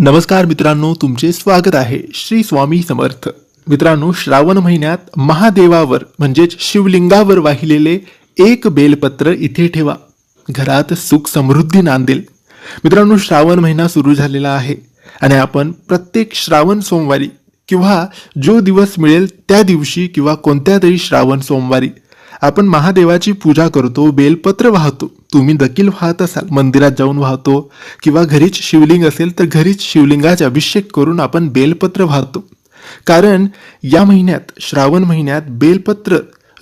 नमस्कार मित्रांनो तुमचे स्वागत आहे. श्री स्वामी समर्थ. मित्रांनो श्रावण महिन्यात महादेवावर म्हणजेच शिवलिंगावर वाहिलेले एक बेलपत्र इथे ठेवा. घरात सुख समृद्धी नांदेल. मित्रांनो श्रावण महिना सुरू झालेला आहे आणि आपण प्रत्येक श्रावण सोमवारी किंवा जो दिवस मिळेल त्या दिवशी किंवा कोणत्या तरी श्रावण सोमवारी आपण महादेवाची पूजा करतो बेलपत्र वाहतो. तुम्ही देखील वाहत असाल मंदिरात जाऊन वाहतो किंवा घरीच शिवलिंग असेल तर घरीच शिवलिंगाचा अभिषेक करून आपण बेलपत्र वाहतो. कारण या महिन्यात श्रावण महिन्यात बेलपत्र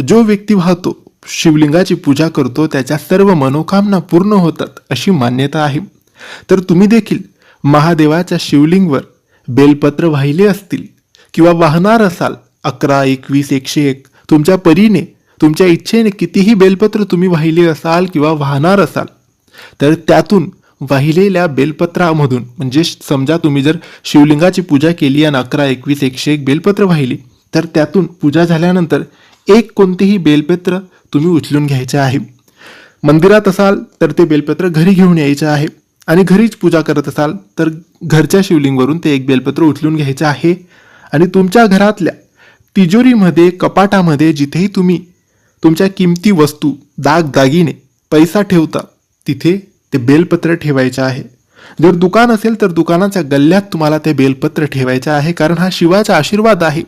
जो व्यक्ती वाहतो शिवलिंगाची पूजा करतो त्याच्या सर्व मनोकामना पूर्ण होतात अशी मान्यता आहे. तर तुम्ही देखील महादेवाच्या शिवलिंगवर बेलपत्र वाहिले असतील किंवा वाहणार असाल अकरा एकवीस एकशे एक तुमच्या परीने तुमच्या इच्छेने कितीही बेलपत्र तुम्ही वाहिले असाल किंवा वाहणार असाल तर त्यातून वाहिलेल्या बेलपत्रामधून म्हणजे समजा तुम्ही जर शिवलिंगाची पूजा केली आणि अकरा एकवीस एकशे एक बेलपत्र वाहिली तर त्यातून पूजा झाल्यानंतर एक कोणतेही बेलपत्र तुम्ही उचलून घ्यायचे आहे. मंदिरात असाल तर ते बेलपत्र घरी घेऊन यायचे आहे. आणि घरीच पूजा करत असाल तर घरच्या शिवलिंगवरून ते एक बेलपत्र उचलून घ्यायचं आहे. आणि तुमच्या घरातल्या तिजोरीमध्ये कपाटामध्ये जिथेही तुम्ही तुमच्या किमती वस्तू दागदागिने पैसा ठेवता तिथे ते बेलपत्र ठेवायचे आहे. जर दुकान असेल तर दुकानाच्या गल्ल्यात तुम्हाला ते बेलपत्र ठेवायचे आहे कारण हा शिवाचा आशीर्वाद आहे.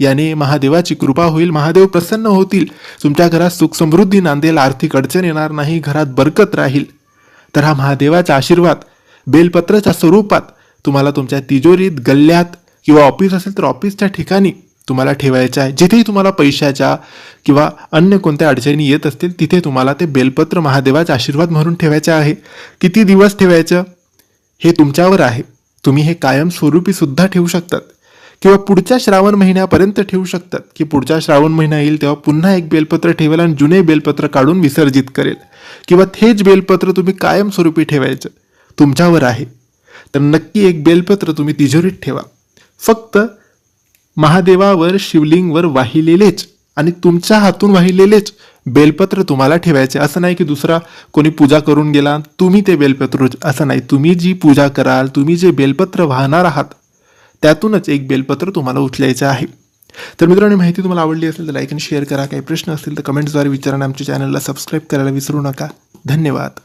याने महादेवाची कृपा होईल महादेव प्रसन्न होतील. तुमच्या घरात सुख समृद्धी नांदेल आर्थिक अडचण येणार नाही घरात बरकत राहील. तर हा महादेवाचा आशीर्वाद बेलपत्राच्या स्वरूपात तुम्हाला तुमच्या तिजोरीत गल्ल्यात किंवा ऑफिस असेल तर ऑफिसच्या ठिकाणी तुम्हाला ठेवायचं आहे. जिथेही तुम्हाला पैशाच्या किंवा अन्य कोणत्या अडचणी येत असतील तिथे तुम्हाला ते बेलपत्र महादेवाचा आशीर्वाद म्हणून ठेवायचे आहे. किती दिवस ठेवायचं? हे तुमच्यावर आहे. तुम्ही हे कायमस्वरूपी सुद्धा ठेवू शकतात. किंवा पुढच्या श्रावण महिन्यापर्यंत ठेवू शकतात. की पुढच्या श्रावण महिना येईल तेव्हा पुन्हा एक बेलपत्र ठेवेल आणि जुने बेलपत्र काढून विसर्जित करेल. किंवा तेच बेलपत्र तुम्ही कायमस्वरूपी ठेवायचं. तुमच्यावर आहे. तर नक्की एक बेलपत्र तुम्ही तिजोरीत ठेवा. फक्त महादेवावर शिवलिंगवर वाहिलेलेच आणि तुमच्या हातून वाहिलेलेच बेलपत्र तुम्हाला ठेवायचे. असं नाही की दुसरा कोणी पूजा करून गेला तुम्ही ते बेलपत्र असं नाही. तुम्ही जी पूजा कराल तुम्ही जे बेलपत्र वाहणार आहात त्यातूनच एक बेलपत्र तुम्हाला उचलायचं आहे. तर मित्रांनो माहिती तुम्हाला आवडली असेल तर लाईक आणि शेअर करा. काही प्रश्न असतील तर कमेंट्सद्वारे विचारा आणि आमच्या चॅनलला सबस्क्राईब करायला विसरू नका. धन्यवाद.